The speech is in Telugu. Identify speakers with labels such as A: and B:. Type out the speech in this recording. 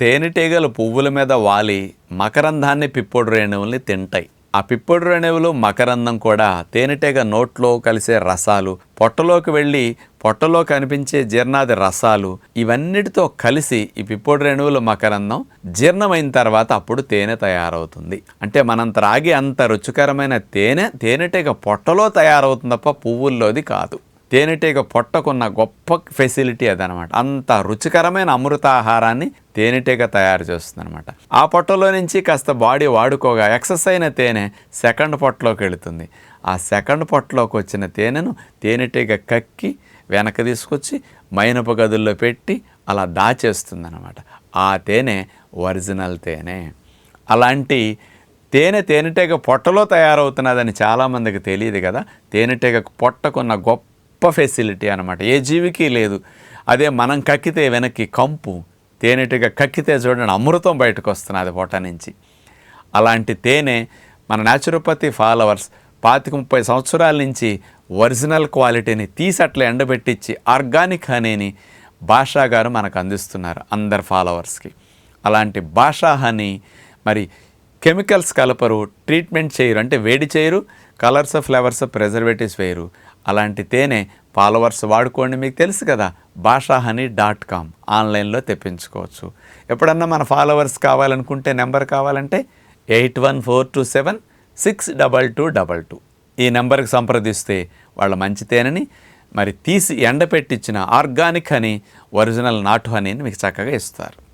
A: తేనెటీగలు పువ్వుల మీద వాలి మకరందాన్ని పిప్పొడు రేణువుల్ని తింటాయి. ఆ పిప్పొడు రేణువులు మకరందం కూడా తేనెటీగ నోట్లో కలిసే రసాలు పొట్టలోకి వెళ్ళి పొట్టలో కనిపించే జీర్ణాది రసాలు ఇవన్నిటితో కలిసి ఈ పిప్పొడు రేణువులు మకరందం జీర్ణమైన తర్వాత అప్పుడు తేనె తయారవుతుంది. అంటే మనం త్రాగి అంత రుచికరమైన తేనె తేనెటీగ పొట్టలో తయారవుతుంది తప్ప పువ్వుల్లోది కాదు. తేనెటీగ పొట్టకున్న గొప్ప ఫెసిలిటీ అదనమాట. అంత రుచికరమైన అమృతాహారాన్ని తేనెటీగ తయారు చేస్తుంది అనమాట ఆ పొట్టలో నుంచి కాస్త బాడీ వాడుకోగా ఎక్సెస్ అయిన తేనె సెకండ్ పొట్టలోకి వెళుతుంది. ఆ సెకండ్ పొట్టలోకి వచ్చిన తేనెను తేనెటీగ కక్కి వెనక తీసుకొచ్చి మైనపు గదుల్లో పెట్టి అలా దాచేస్తుంది అనమాట ఆ తేనె ఒరిజినల్ తేనె. అలాంటి తేనె తేనెటీగ పొట్టలో తయారవుతున్నదని చాలామందికి తెలియదు కదా. తేనెటీగ పొట్టకున్న గొప్ప ఫెసిలిటీ అనమాట ఏ జీవికి లేదు. అదే మనం కక్కితే వెనక్కి కంపు తేనెటీగ కక్కితే చూడండి అమృతం బయటకు వస్తున్నది పొట్ట నుంచి. అలాంటి తేనె మన న్యాచురోపతి ఫాలోవర్స్ పాతిక ముప్పై సంవత్సరాల నుంచి ఒరిజినల్ క్వాలిటీని తీసి అట్లా ఎండబెట్టించి ఆర్గానిక్ హనీని భాషా గారు మనకు అందిస్తున్నారు అందరు ఫాలోవర్స్కి అలాంటి భాషా హనీ మరి కెమికల్స్ కలపరు ట్రీట్మెంట్ చేయరు అంటే వేడి చేయరు కలర్స్ ఫ్లేవర్స్ ప్రిజర్వేటివ్స్ వేయరు. అలాంటి తేనె ఫాలోవర్స్ వాడుకోండి మీకు తెలుసు కదా భాషా హనీ డాట్ కామ్ ఆన్లైన్లో తెప్పించుకోవచ్చు. ఎప్పుడన్నా మన ఫాలోవర్స్ కావాలనుకుంటే నెంబర్ కావాలంటే eight one four two seven six double two double two. ఈ నెంబర్కి సంప్రదిస్తే వాళ్ళ మంచి తేనెని మరి తీసి ఎండపెట్టించిన ఆర్గానిక్ హనీ ఒరిజినల్ నాటు హనీని మీకు చక్కగా ఇస్తారు.